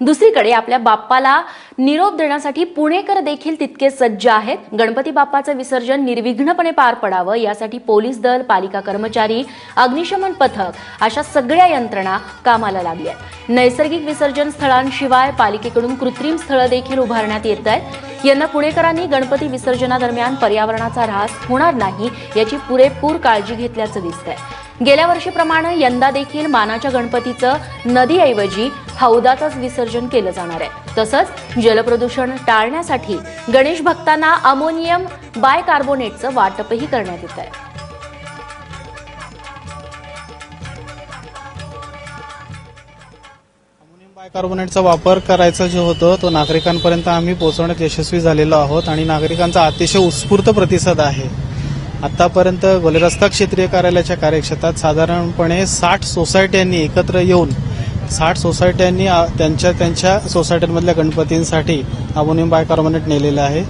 दुसरीकडे आपल्या बाप्पाला निरोप देण्यासाठी पुणेकर देखील तितके सज्ज आहेत. गणपती बाप्पाचं विसर्जन निर्विघ्नपणे पार पडावं यासाठी पोलीस दल पालिका कर्मचारी अग्निशमन पथक अशा सगळ्या यंत्रणा कामाला लागल्या आहेत. नैसर्गिक विसर्जन स्थळांशिवाय पालिकेकडून कृत्रिम स्थळं देखील उभारण्यात येत आहेत. यंदा पुणेकरांनी गणपती विसर्जनादरम्यान पर्यावरणाचा ऱ्हास होणार नाही याची पुरेपूर काळजी घेतल्याचं दिसतंय. गेल्या वर्षीप्रमाणे यंदा देखील मानाच्या गणपतीचं नदीऐवजी हौदातच विसर्जन केलं जाणार आहे. तसंच जलप्रदूषण टाळण्यासाठी गणेश भक्तांना अमोनियम बायकार्बोनेटचं वाटपही करण्यात येत आहे. कार्बोनेटचा वापर करायचा जो होतो तो नागरिकांपर्यंत आम्ही पोहोचवण्यात यशस्वी झालेलो आहोत आणि नागरिकांचा अतिशय उत्स्फूर्त प्रतिसाद आहे. आतापर्यंत गोलेरस्ता क्षेत्रीय कार्यालयाच्या कार्यक्षेत्रात साधारणपणे साठ सोसायट्यांनी एकत्र येऊन साठ सोसायट्यांनी त्यांच्या त्यांच्या सोसायट्यांमधल्या गणपतींसाठी अमोनियम बायकार्बोनेट नेलेलं आहे.